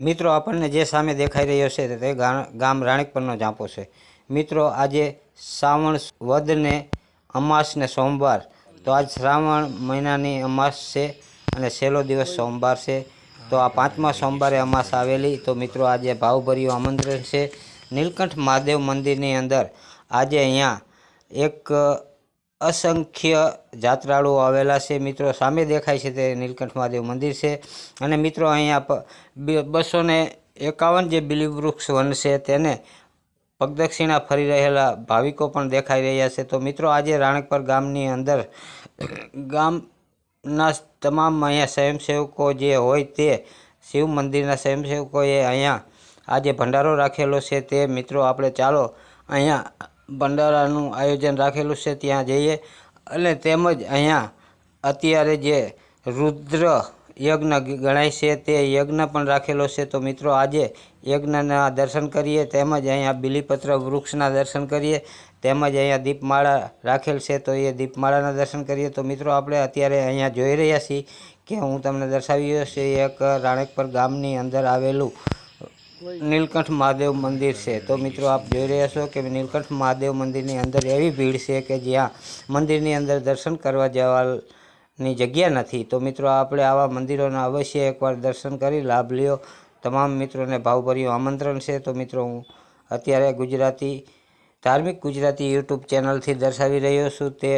મિત્રો, આપણને જે સામે દેખાઈ રહ્યો છે તે ગામ રાણીકપરનો ઝાંપો છે. મિત્રો, આજે શ્રાવણ વદને અમાસ ને સોમવાર. તો આજ શ્રાવણ મહિનાની અમાસ છે અને છેલ્લો દિવસ સોમવાર છે. તો આ પાંચમા સોમવારે અમાસ આવેલી. તો મિત્રો, આજે ભાવભર્યું આમંત્રણ છે. નીલકંઠ મહાદેવ મંદિરની અંદર આજે અહીંયા એક અસંખ્ય જાત્રાળુઓ આવેલા છે. મિત્રો, સામે દેખાય છે તે નીલકંઠ મહાદેવ મંદિર છે. અને મિત્રો, અહીંયા બસો ને એકાવન જે બિલીવૃક્ષ વન છે તેને પગદક્ષિણા ફરી રહેલા ભાવિકો પણ દેખાઈ રહ્યા છે. તો મિત્રો, આજે રાણકપર ગામની અંદર ગામના તમામ અહીંયા સ્વયંસેવકો જે હોય તે શિવ મંદિરના સ્વયંસેવકોએ અહીંયા આજે ભંડારો રાખેલો છે. તે મિત્રો, આપણે ચાલો અહીંયા ભંડારાનું આયોજન રાખેલું છે, ત્યાં જઈએ. અને તેમજ અહીંયા અત્યારે જે રુદ્ર યજ્ઞ ગણાય છે, તે યજ્ઞ પણ રાખેલો છે. તો મિત્રો, આજે યજ્ઞના દર્શન કરીએ, તેમજ અહીંયા બિલીપત્ર વૃક્ષના દર્શન કરીએ, તેમજ અહીંયા દીપમાળા રાખેલ છે, તો એ દીપમાળાના દર્શન કરીએ. તો મિત્રો, આપણે અત્યારે અહીંયા જોઈ રહ્યા છીએ કે હું તમને દર્શાવી રહ્યો છે, એક રાણેકપર ગામની અંદર આવેલું નીલકંઠ મહાદેવ મંદિર છે. તો મિત્રો આપ જોઈ રહ્યા છો કે નીલકંઠ મહાદેવ મંદિરની અંદર એવી ભીડ છે કે જ્યાં મંદિરની અંદર દર્શન કરવા જવાની જગ્યા નથી. તો મિત્રો આપણે આવા મંદિરોના અવશ્ય એકવાર દર્શન કરી લાભ લ્યો. તમામ મિત્રોને ભાવભર્યું આમંત્રણ છે. તો મિત્રો હું અત્યારે ગુજરાતી, ધાર્મિક ગુજરાતી યુટ્યુબ ચેનલથી દર્શાવી રહ્યો છું તે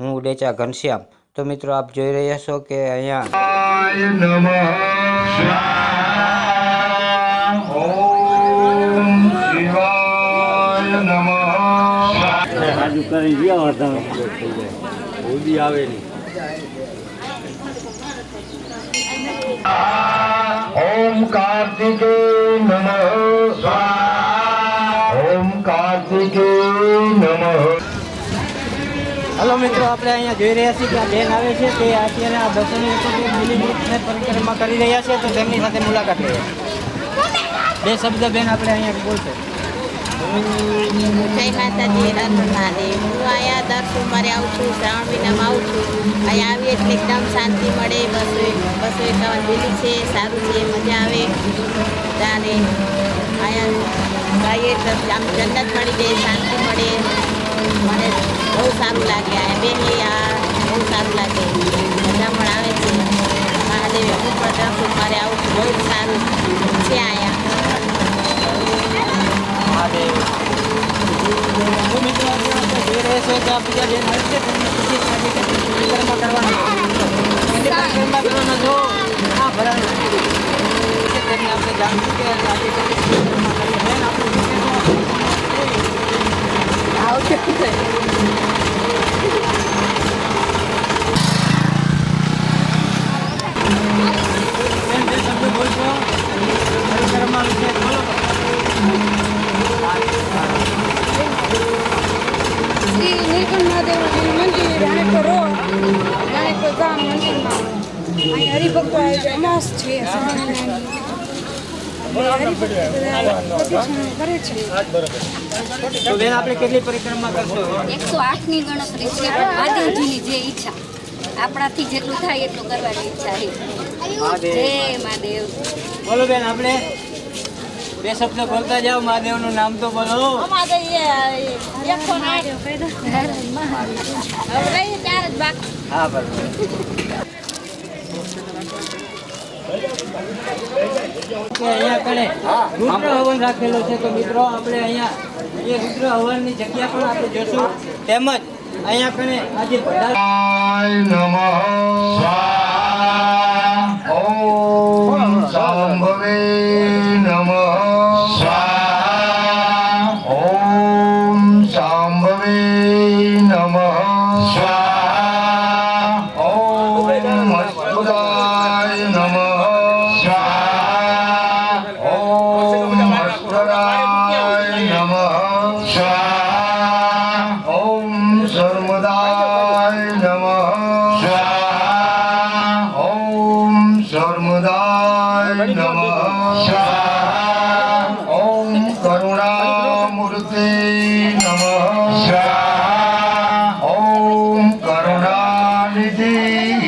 હું ઉડેચા ઘનશ્યામ. તો મિત્રો આપ જોઈ રહ્યા છો કે અહીંયા શિવાય નમઃ ઓમ શિવાય નમઃ રાજુ કરી ગયા વર્તન થઈ જાય આવે નહીં. ઓમ કાર્તિકે નમ. ઓમ કાર્તિકે નમ. હલો મિત્રો આપણે અહીંયા જોઈ રહ્યા છીએ કે આ બેન આવે છે તે અત્યારે આ બસોની એકોતેર મિલીમીટરને પરિક્રમા કરી રહ્યા છે તો તેમની સાથે મુલાકાત લઈએ. બે શબ્દ બેન આપણે અહીંયા બોલશે. જય માતાજી રન મહાદેવ હું અહીંયા દર સોમવારે આવું છું, શ્રાવણ મહિનામાં આવું છું. અહીંયા આવીએ એટલે એકદમ શાંતિ મળે, બસો બસો એકાવન લીલી છે, સારું છે, મજા આવે. ત્યારે અહીંયા આમ જન્નત મળી જાય, શાંતિ મળે. મને બહુ સારું લાગે, આ બેન આ બહુ સારું લાગે. મજા આવે છે. મહાદેવ, હું પણ દર સોમવારે આવું છું, બહુ સારું છે અહીંયા. કે આ બીજા બેન છે. કેટલી પરિક્રમા કરવાના કેટલી પરિક્રમા હા ભરાનું છે. તેમને આપણે જાણશું કે કરીએ. બેન બે શબ્દ બોલશો? પરિક્રમા વિશે બોલો શ્રી નીલકંઠ મહાદેવજી મંદિર રાણેપુર રોડ રાણેપુર ગામ મંદિરમાં અહીં હરિભક્તો આવે છે અમાસ છે એકસો આઠની ગણતરી છે મહાદેવજીની જે ઈચ્છા આપણાથી જેટલું થાય એટલું કરવાની ઈચ્છા છે. જય મહાદેવ. બોલો બેન આપણે બે શબ્દ બોલતા જાઓ મહાદેવનું નામ તો બોલો. હા બરોબર. અહીંયા કણે રુદ્ર હવન રાખેલો છે. તો મિત્રો આપણે અહીંયા એ રુદ્ર હવનની જગ્યા પણ આપણે જોશું. તેમજ અહીંયા કણે આજે નમઃ day.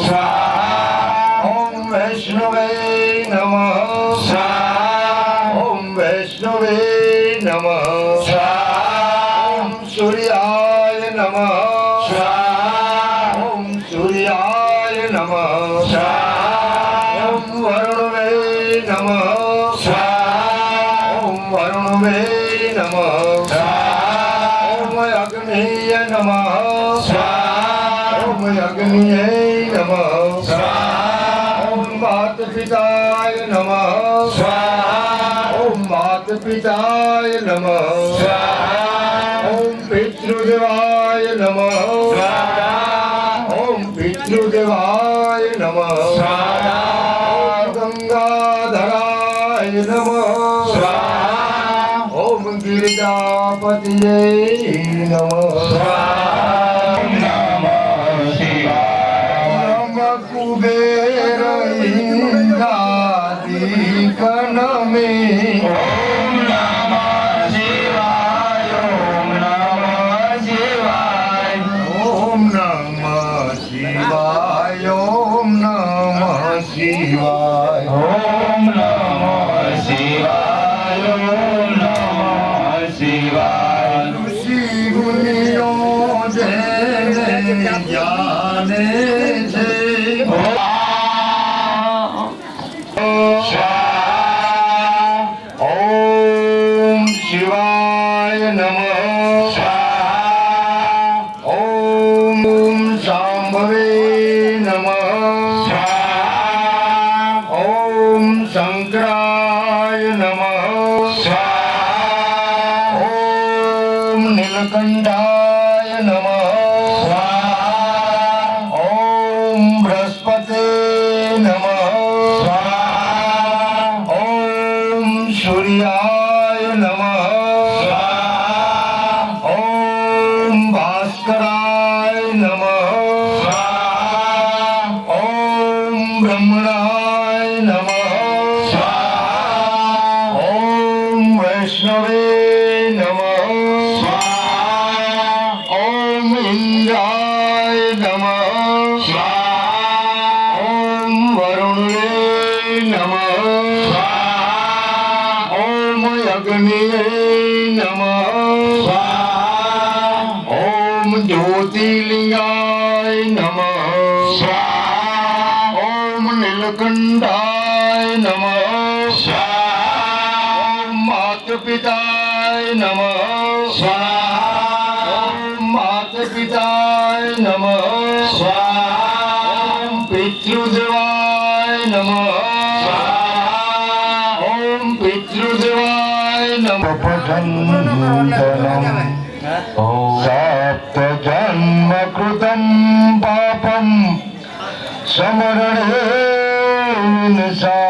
ઓમ પિતાય નમઃ ઓમ માત પિતાય નમઃ ઓમ પિતૃદેવાય નમઃ ઓમ પિતૃદેવાય નમ ઓમ ગંગાધરાય નમઃ ઓમ ગિરિજાપતિએ નમઃ coming. Oh. নমঃ ઓમ ભાસ્કરાય નમઃ ઓમ નીલકંઠાય નમ ઓમ માત પિતાય નમઃ ઓમ માત પિતાય નમઃ ઓમ પિતૃદેવાય નમ ઓમ પિતૃદેવાય નમઃ સપ્ત જન્મ કૃતમ समरण निशा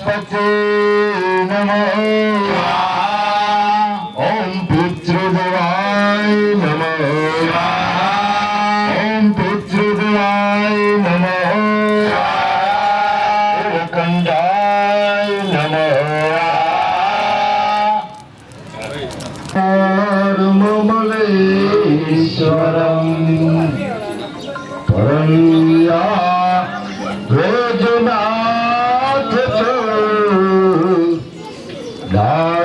ગણપતિ નમો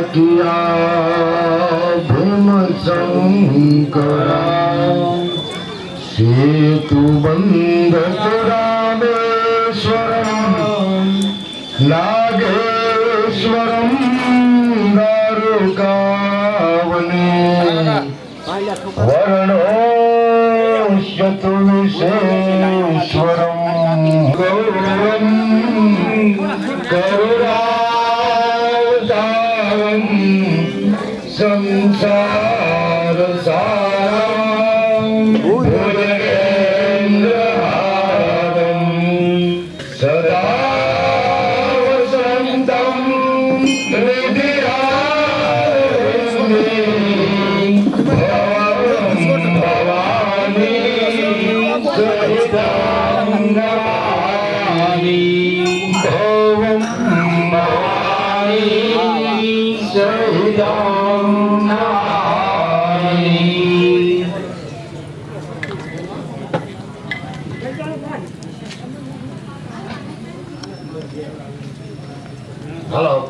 રાખ્યા ભીમ શંકરા. સેતુ બંધ રામેશ્વરમ નાગેશ્વરમ દારુકાવને વર્ણો ચતુર્ષેશ્વરમ ગૌરવમ કરુણા time.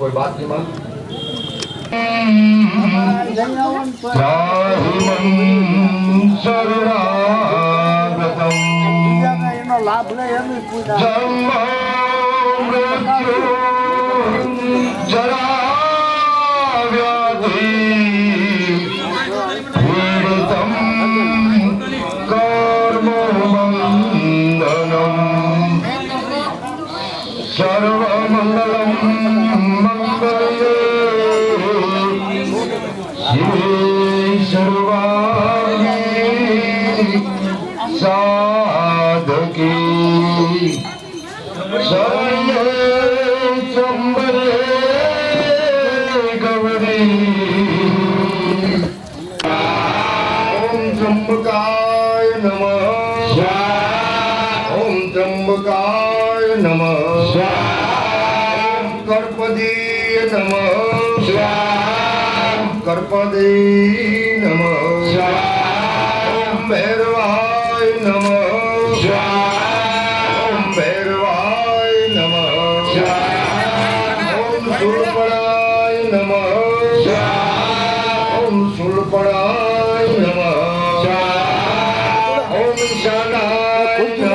કોઈ વાત નહીં મળે સર્વાગતમ લાભ જરા વ્યાધી. નમઃ સ્વાહા ઓમ ત્રંબકાય નમઃ સ્વાહા ઓમ કર્પદીય નમઃ સ્વાહા ઓમ કર્પદેય નમઃ ભૈરવાય નમઃ ભૈરવાય નમઃ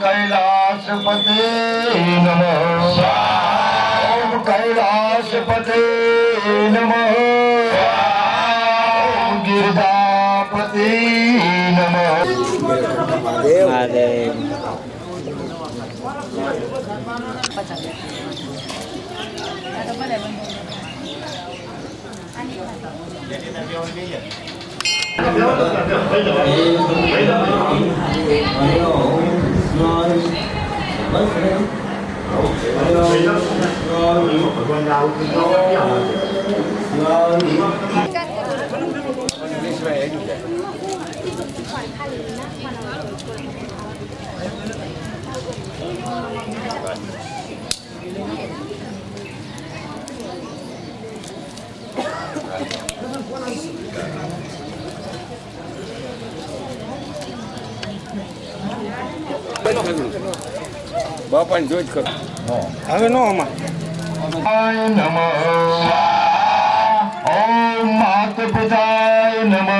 કૈલાસપતિ નમઃ ઓમ કૈલાસપતિ નમઃ ઓમ ગિરધાપતિ નમઃ rồi lấy cái đấy rồi rồi Thank you. સગડું બાપાને જોઈ જ કરું હવે નો અમાર ઓમ માત પિતાય નમઃ.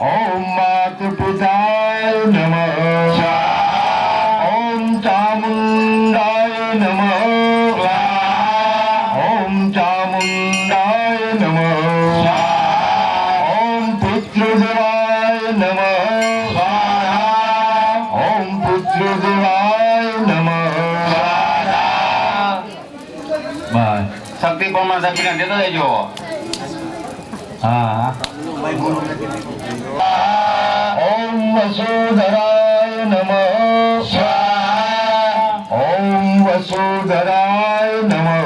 ઓમ માત પિતાય ઓમ વસુધરાય નમઃ ઓમ વસુધરાય નમઃ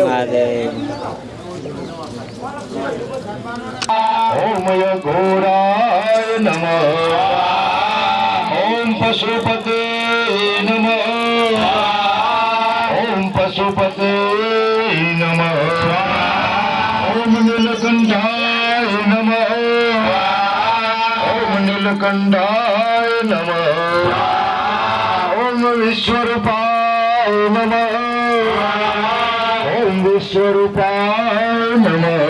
મહાદેવ ઓમ कंडाय नमः ओम विश्वरूपाय नमः ओम विश्वरूपाय नमः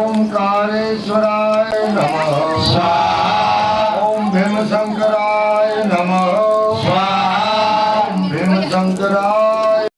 ओम कारेश्वराय नमः ओम धनसंक